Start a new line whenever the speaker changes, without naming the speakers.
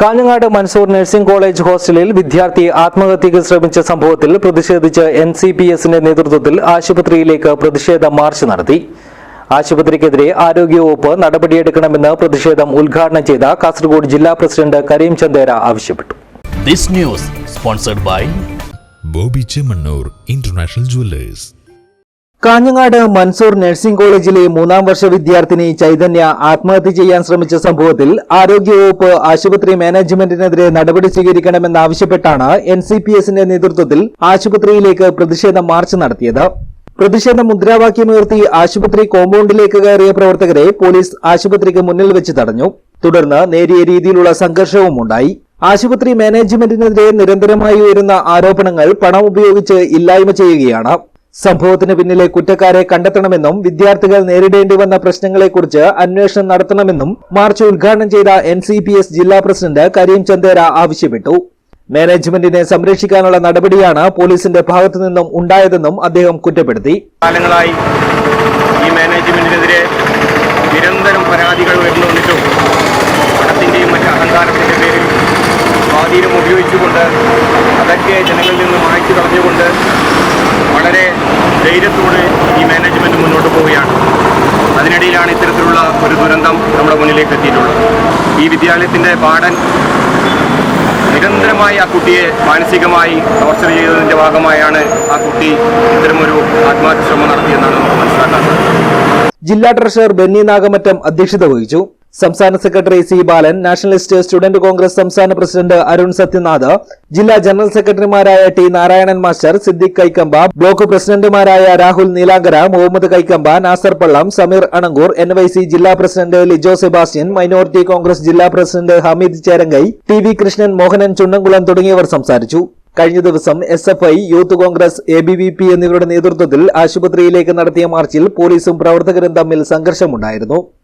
Kanhangad Mansoor nursing college ഹോസ്റ്റലിൽ വിദ്യാർത്ഥി ആത്മഹത്യയ്ക്ക് ശ്രമിച്ച സംഭവത്തിൽ പ്രതിഷേധിച്ച് എൻ സി പി എസിന്റെ നേതൃത്വത്തിൽ ആശുപത്രിയിലേക്ക് പ്രതിഷേധ മാർച്ച് നടത്തി. ആശുപത്രിക്കെതിരെ ആരോഗ്യവകുപ്പ് നടപടിയെടുക്കണമെന്ന് പ്രതിഷേധം ഉദ്ഘാടനം ചെയ്ത കാസർഗോഡ് ജില്ലാ പ്രസിഡന്റ് കരീം ചന്ദേര ആവശ്യപ്പെട്ടു.
This news sponsored by
Bobby Chemmanur international jewellers.
Kanhangad Mansoor nursing കോളേജിലെ മൂന്നാം വർഷ വിദ്യാർത്ഥിനി ചൈതന്യ ആത്മഹത്യ ചെയ്യാൻ ശ്രമിച്ച സംഭവത്തിൽ ആരോഗ്യവകുപ്പ് ആശുപത്രി മാനേജ്മെന്റിനെതിരെ നടപടി സ്വീകരിക്കണമെന്നാവശ്യപ്പെട്ടാണ് എൻ സി പി എസിന്റെ നേതൃത്വത്തിൽ ആശുപത്രിയിലേക്ക് പ്രതിഷേധ മാർച്ച് നടത്തിയത്. പ്രതിഷേധ മുദ്രാവാക്യമുയർത്തി ആശുപത്രി കോമ്പൌണ്ടിലേക്ക് കയറിയ പ്രവർത്തകരെ പോലീസ് ആശുപത്രിക്ക് മുന്നിൽ വെച്ച് തടഞ്ഞു. തുടർന്ന് നേരിയ രീതിയിലുള്ള സംഘർഷവും ഉണ്ടായി. ആശുപത്രി മാനേജ്മെന്റിനെതിരെ നിരന്തരമായി ഉയരുന്ന ആരോപണങ്ങൾ പണം ഉപയോഗിച്ച് ഇല്ലായ്മ ചെയ്യുകയാണ്. സംഭവത്തിന് പിന്നിലെ കുറ്റക്കാരെ കണ്ടെത്തണമെന്നും വിദ്യാർത്ഥികൾ നേരിടേണ്ടി വന്ന പ്രശ്നങ്ങളെക്കുറിച്ച് അന്വേഷണം നടത്തണമെന്നും മാർച്ച് ഉദ്ഘാടനം ചെയ്ത എൻ ജില്ലാ പ്രസിഡന്റ് കരീം ചന്ദേര ആവശ്യപ്പെട്ടു. മാനേജ്മെന്റിനെ സംരക്ഷിക്കാനുള്ള നടപടിയാണ് പോലീസിന്റെ ഭാഗത്തു നിന്നും ഉണ്ടായതെന്നും അദ്ദേഹം കുറ്റപ്പെടുത്തി.
കാലങ്ങളായി ഈ മാനേജ്മെന്റിനെതിരെ നിരന്തരം പരാതികൾ പണത്തിന്റെയും മറ്റ് അഹങ്കാരത്തിന്റെ പേരിൽ സ്വാധീനം ഉപയോഗിച്ചുകൊണ്ട് അതൊക്കെ ജനങ്ങളിൽ നിന്ന് മാറ്റി കളഞ്ഞുകൊണ്ട് ഈ വിദ്യാലയത്തിന്റെ പാഠൻ നിരന്തരമായി ആ കുട്ടിയെ മാനസികമായി ടോർച്ചർ ചെയ്തതിന്റെ ഭാഗമായാണ് ആ കുട്ടി ഇത്തരമൊരു ആത്മഹത്യ ശ്രമം നടത്തിയെന്നാണ് നമുക്ക് മനസ്സിലാക്കാൻ
ജില്ലാ ട്രഷറർ ബെന്നി നാഗമറ്റം അധ്യക്ഷത വഹിച്ചു. സംസ്ഥാന secretary C Balan nationalist student Congress സംസ്ഥാന പ്രസിഡന്റ് അരുൺ സത്യനാഥ് ജില്ലാ ജനറൽ സെക്രട്ടറിമാരായ T Narayanan master Siddique Kaikamba block പ്രസിഡന്റുമാരായ രാഹുൽ നീലാങ്കര മുഹമ്മദ് കൈക്കമ്പ നാസർ പള്ളം സമീർ അണങ്കൂർ എൻ ജില്ലാ പ്രസിഡന്റ് ലിജോ സെബാസ്റ്റ്യൻ മൈനോറിറ്റി കോൺഗ്രസ് ജില്ലാ president Hameed Cherangai T V Krishnan Mohanan Chunnamkulam തുടങ്ങിയവർ സംസാരിച്ചു. കഴിഞ്ഞ ദിവസം S F I youth Congress A B V P എന്നിവരുടെ നേതൃത്വത്തിൽ ആശുപത്രിയിലേക്ക് നടത്തിയ മാർച്ചിൽ പോലീസും പ്രവർത്തകരും തമ്മിൽ സംഘർഷമുണ്ടായിരുന്നു.